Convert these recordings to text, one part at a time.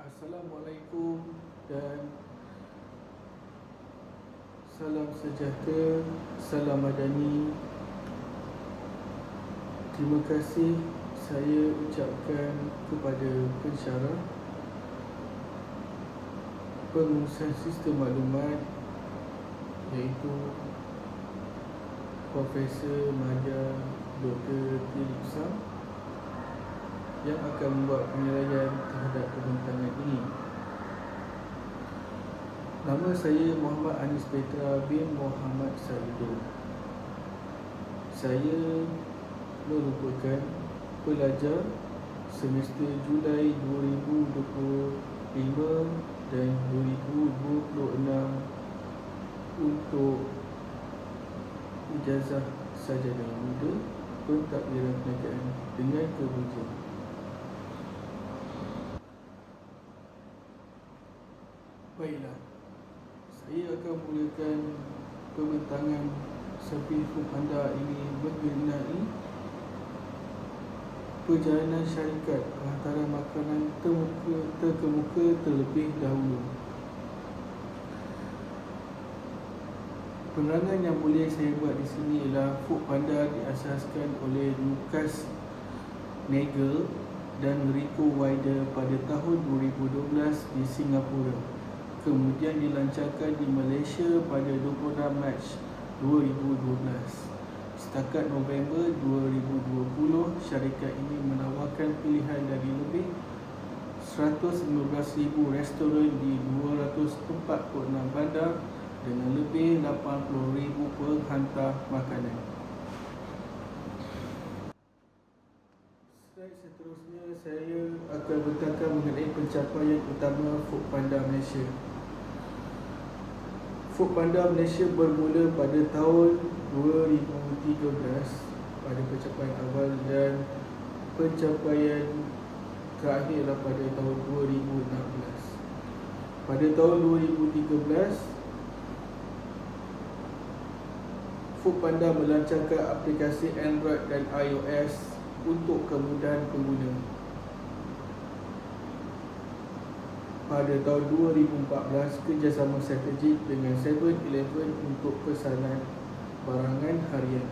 Assalamualaikum dan salam sejahtera, salam madani. Terima kasih saya ucapkan kepada pensyarah pengurusan sistem maklumat iaitu Profesor Mahathir Dr. Tilip yang akan membuat penilaian terhadap pembintangan ini. Nama saya Muhammad Anis Petra bin Muhammad Saidu. Saya merupakan pelajar semester Julai 2025 dan 2026 untuk ijazah sarjana muda pentadbiran perniagaan dengan kerujukan Baiklah. Saya akan mulakan Pembentangan Sertifikat anda ini Mengenai Perjalanan syarikat Penghantaran makanan Termuka Terkemuka Terlebih dahulu. Penerangan yang boleh saya buat di sini ialah Food Panda diasaskan oleh Lucas Nagel dan Rico Wider pada tahun 2012 di Singapura kemudian dilancarkan di Malaysia pada 26 Mac 2012. Setakat November 2020, syarikat ini menawarkan pilihan dari lebih 115,000 restoran di 246 bandar dengan lebih 80,000 penghantar makanan. Seterusnya saya akan bercakap mengenai pencapaian utama Foodpanda Malaysia. Foodpanda Malaysia bermula pada tahun 2013 pada pencapaian awal dan pencapaian terakhirlah pada tahun 2016. Pada tahun 2013 Foodpanda melancarkan aplikasi Android dan iOS untuk kemudahan pengguna. Pada tahun 2014 kerjasama strategik dengan 7-Eleven untuk pesanan barangan harian.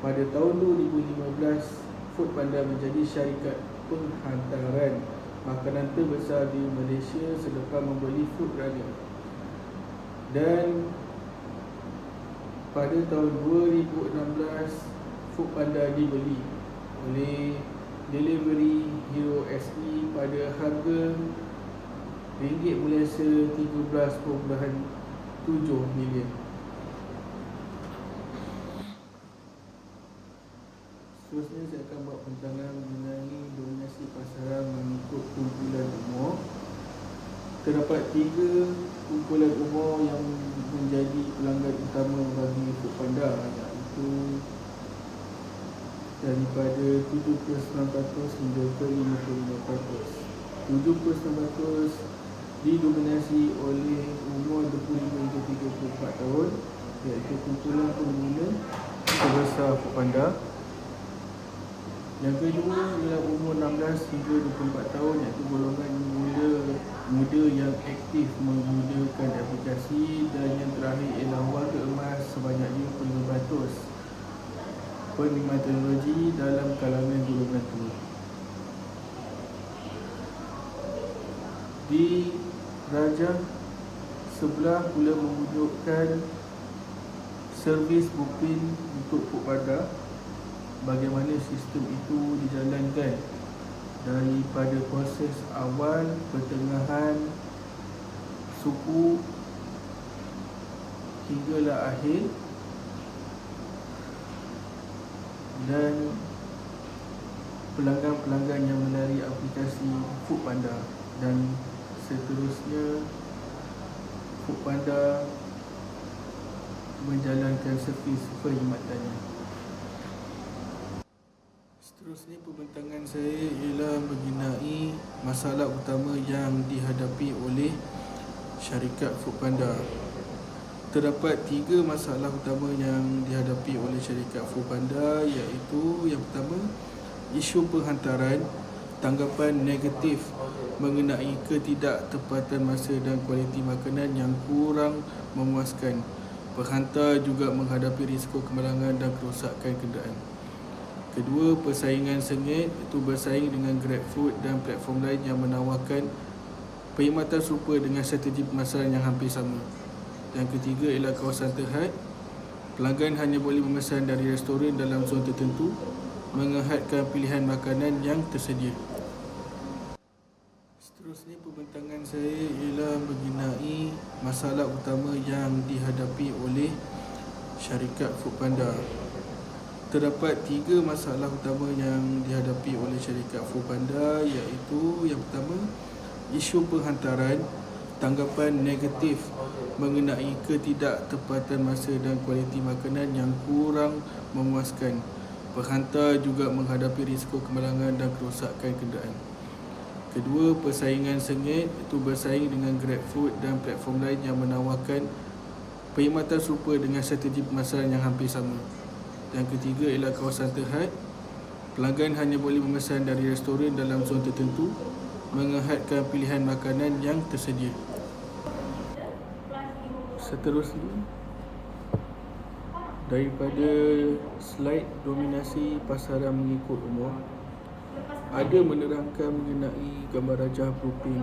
Pada tahun 2015, Foodpanda menjadi syarikat penghantaran makanan terbesar di Malaysia selepas membeli Foodrunner. Dan pada tahun 2016, Foodpanda dibeli oleh Delivery Hero SE pada harga ringgit Malaysia 13.7 million. Seterusnya saya akan buat pentangan mengenai dominasi pasaran mengikut kumpulan umur. Terdapat tiga kumpulan umur yang menjadi pelanggan utama bagi Foodpanda iaitu daripada 79% hingga ke 55%. 70% didominasi oleh umur 25 hingga 34 tahun iaitu kumpulan pengguna terbesar Foodpanda yang kedua ialah umur 16 hingga 24 tahun iaitu golongan muda muda yang aktif menggunakan aplikasi dan yang terakhir ialah warga emas sebanyak 55% penikmat teknologi dalam kalangan golongan tua. Di Raja sebelah pula mewujudkan servis booking untuk Foodpanda bagaimana sistem itu dijalankan? Daripada proses awal, pertengahan, suku hinggalah akhir dan pelanggan-pelanggan yang menarik aplikasi Foodpanda dan seterusnya Foodpanda menjalankan servis perkhidmatannya. Seterusnya pembentangan saya ialah mengenai masalah utama yang dihadapi oleh syarikat Foodpanda Terdapat tiga masalah utama yang dihadapi oleh syarikat Foodpanda iaitu yang pertama isu penghantaran tanggapan negatif mengenai ketidaktepatan masa dan kualiti makanan yang kurang memuaskan. Penghantar juga menghadapi risiko kemalangan dan kerosakan kenderaan. Kedua, persaingan sengit itu bersaing dengan GrabFood dan platform lain yang menawarkan perkhidmatan serupa dengan strategi pemasaran yang hampir sama. Yang ketiga ialah kawasan terhad. Pelanggan hanya boleh memesan dari restoran dalam zon tertentu mengehadkan pilihan makanan yang tersedia. Seterusnya pembentangan saya ialah mengenai masalah utama yang dihadapi oleh syarikat Foodpanda terdapat tiga masalah utama yang dihadapi oleh syarikat Foodpanda iaitu yang pertama isu penghantaran tanggapan negatif mengenai ketidaktepatan masa dan kualiti makanan yang kurang memuaskan. Penghantar juga menghadapi risiko kemalangan dan kerosakan kenderaan. Kedua, persaingan sengit itu bersaing dengan GrabFood dan platform lain yang menawarkan perkhidmatan serupa dengan strategi pemasaran yang hampir sama. Yang ketiga ialah kawasan terhad. Pelanggan hanya boleh memesan dari restoran dalam zon tertentu mengehadkan pilihan makanan yang tersedia. Seterusnya daripada slide dominasi pasaran mengikut umur ada menerangkan mengenai gambar rajah blueprint.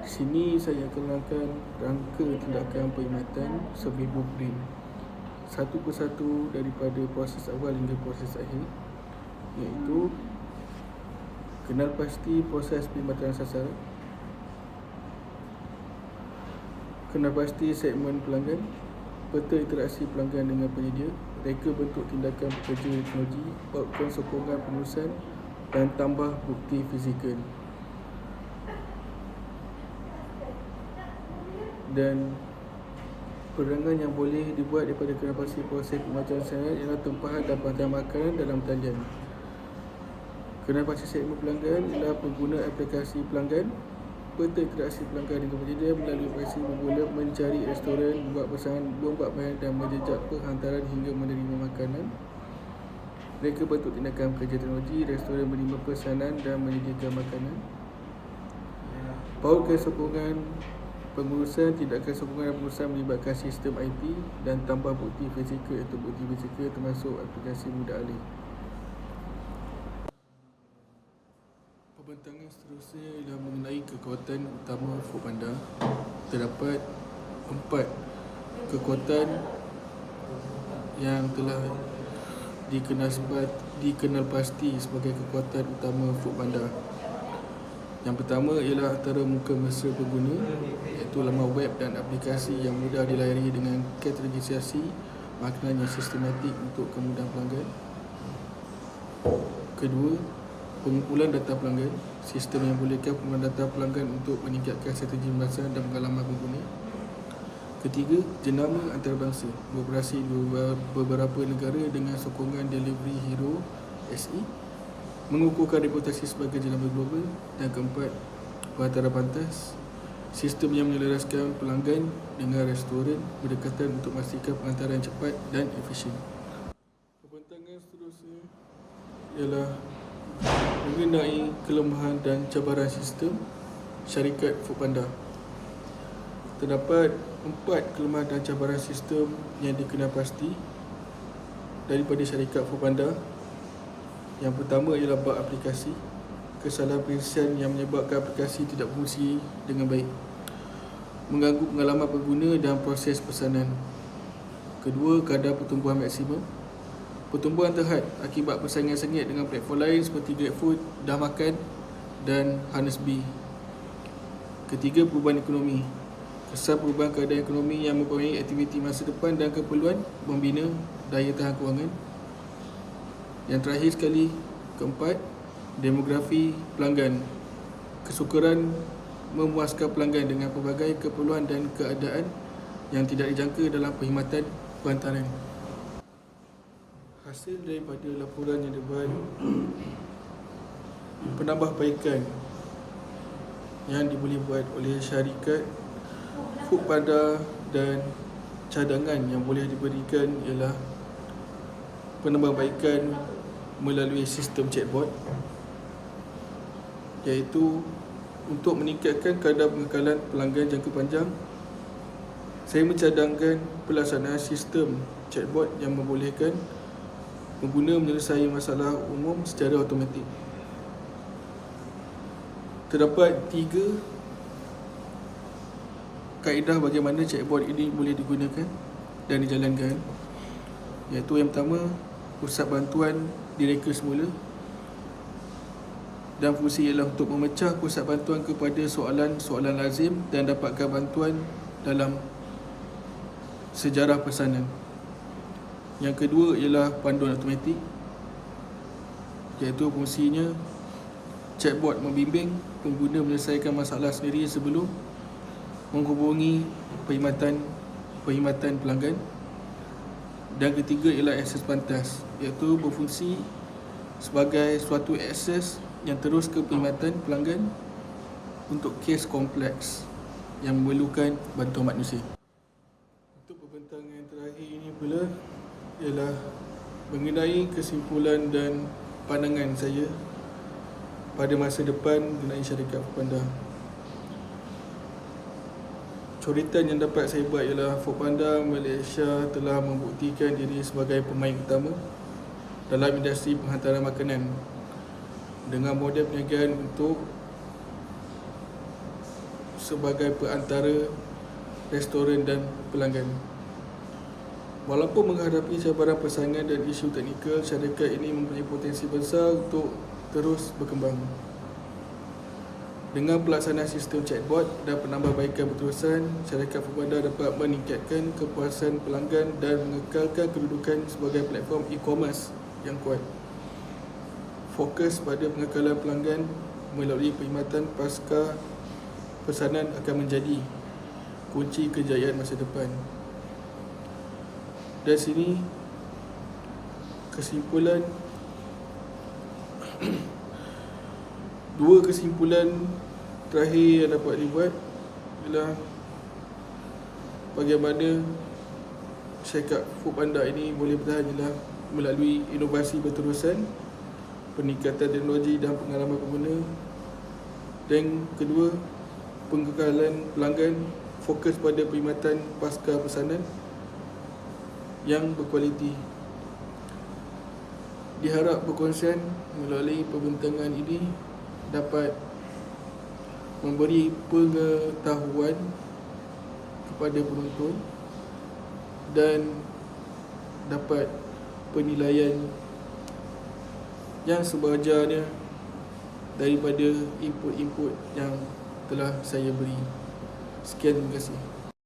Di sini saya kenalkan rangka tindakan perkhidmatan sebagai blueprint satu persatu daripada proses awal hingga proses akhir iaitu kenal pasti proses perkhidmatan sasaran kenal pasti segmen pelanggan peta interaksi pelanggan dengan penyedia reka bentuk tindakan pekerja teknologi outcome sokongan pengurusan dan tambah bukti fizikal dan Perangan yang boleh dibuat daripada kenapasi proses pembacaan sanad ialah tempahan dan pantang makanan dalam talian. Kenapasi segmen pelanggan ialah pengguna aplikasi pelanggan peta interaksi pelanggan dengan penyedia melalui aplikasi bermula mencari restoran, buat pesanan, membuat bahan dan menjejak penghantaran hingga menerima makanan. Mereka bentuk tindakan kerja teknologi, restoran menerima pesanan dan menyediakan makanan. Pautkan sokongan Pengurusan tindakan sokongan dan pengurusan melibatkan sistem IP dan tambah bukti fizikal iaitu bukti fizikal termasuk aplikasi mudah alih. Pembentangan seterusnya ialah mengenai kekuatan utama Foodpanda. Terdapat empat kekuatan yang telah dikenal dikenal pasti sebagai kekuatan utama Foodpanda. Yang pertama ialah antara muka mesra pengguna iaitu laman web dan aplikasi yang mudah dilayari dengan kategorisasi makanan yang sistematik untuk kemudahan pelanggan. Kedua, pengumpulan data pelanggan, sistem yang bolehkan pengumpulan data pelanggan untuk meningkatkan strategi pemasaran dan pengalaman pengguna. Ketiga, jenama antarabangsa beroperasi di beberapa negara dengan sokongan Delivery Hero SE mengukuhkan reputasi sebagai jenama global dan keempat perantara pantas sistem yang menyelaraskan pelanggan dengan restoran berdekatan untuk memastikan pengantaran cepat dan efisien. Pembentangan seterusnya ialah mengenai kelemahan dan cabaran sistem syarikat Foodpanda. Terdapat empat kelemahan dan cabaran sistem yang dikenal pasti daripada syarikat Foodpanda yang pertama ialah bug aplikasi. Kesalahan perisian yang menyebabkan aplikasi tidak berfungsi dengan baik Mengganggu pengalaman pengguna dan proses pesanan. Kedua, kadar pertumbuhan maksimum Pertumbuhan terhad akibat persaingan sengit dengan platform lain seperti GrabFood, Dah Makan dan Harnessbee Ketiga, perubahan ekonomi Kesan perubahan keadaan ekonomi yang mempunyai aktiviti masa depan dan keperluan membina daya tahan kewangan yang terakhir sekali, keempat, demografi pelanggan. Kesukaran memuaskan pelanggan dengan pelbagai keperluan dan keadaan yang tidak dijangka dalam perkhidmatan perantaran. Hasil daripada laporan yang dibuat penambahbaikan yang diboleh buat oleh syarikat Foodpanda dan cadangan yang boleh diberikan ialah penambahbaikan melalui sistem chatbot iaitu untuk meningkatkan kadar pengekalan pelanggan jangka panjang, saya mencadangkan pelaksanaan sistem chatbot yang membolehkan pengguna menyelesaikan masalah umum secara automatik. Terdapat tiga kaedah bagaimana chatbot ini boleh digunakan dan dijalankan iaitu yang pertama pusat bantuan direka semula dan fungsi ialah untuk memecah pusat bantuan kepada soalan-soalan lazim dan dapatkan bantuan dalam sejarah pesanan. Yang kedua ialah panduan automatik iaitu fungsinya chatbot membimbing pengguna menyelesaikan masalah sendiri sebelum menghubungi perkhidmatan perkhidmatan pelanggan. Dan ketiga ialah akses pantas iaitu berfungsi sebagai suatu akses yang terus ke perkhidmatan pelanggan untuk kes kompleks yang memerlukan bantuan manusia. Untuk pembentangan yang terakhir ini pula ialah mengenai kesimpulan dan pandangan saya pada masa depan mengenai syarikat Foodpanda. Coretan yang dapat saya buat ialah Foodpanda Malaysia telah membuktikan diri sebagai pemain utama dalam industri penghantaran makanan dengan model perniagaan untuk sebagai perantara restoran dan pelanggan. Walaupun menghadapi cabaran persaingan dan isu teknikal, syarikat ini mempunyai potensi besar untuk terus berkembang. Dengan pelaksanaan sistem chatbot dan penambahbaikan berterusan, syarikat Foodpanda dapat meningkatkan kepuasan pelanggan dan mengekalkan kedudukan sebagai platform e-commerce yang kuat. Fokus pada pengekalan pelanggan melalui perkhidmatan pasca pesanan akan menjadi kunci kejayaan masa depan. Dan sini kesimpulan dua kesimpulan terakhir yang dapat dibuat ialah bagaimana syarikat Foodpanda ini boleh bertahan ialah melalui inovasi berterusan peningkatan teknologi dan pengalaman pengguna dan kedua pengekalan pelanggan fokus pada perkhidmatan pasca pesanan yang berkualiti. Diharap berkonsen melalui pembentangan ini dapat memberi pengetahuan kepada penonton dan dapat penilaian yang sebahagiannya daripada input-input yang telah saya beri. Sekian terima kasih.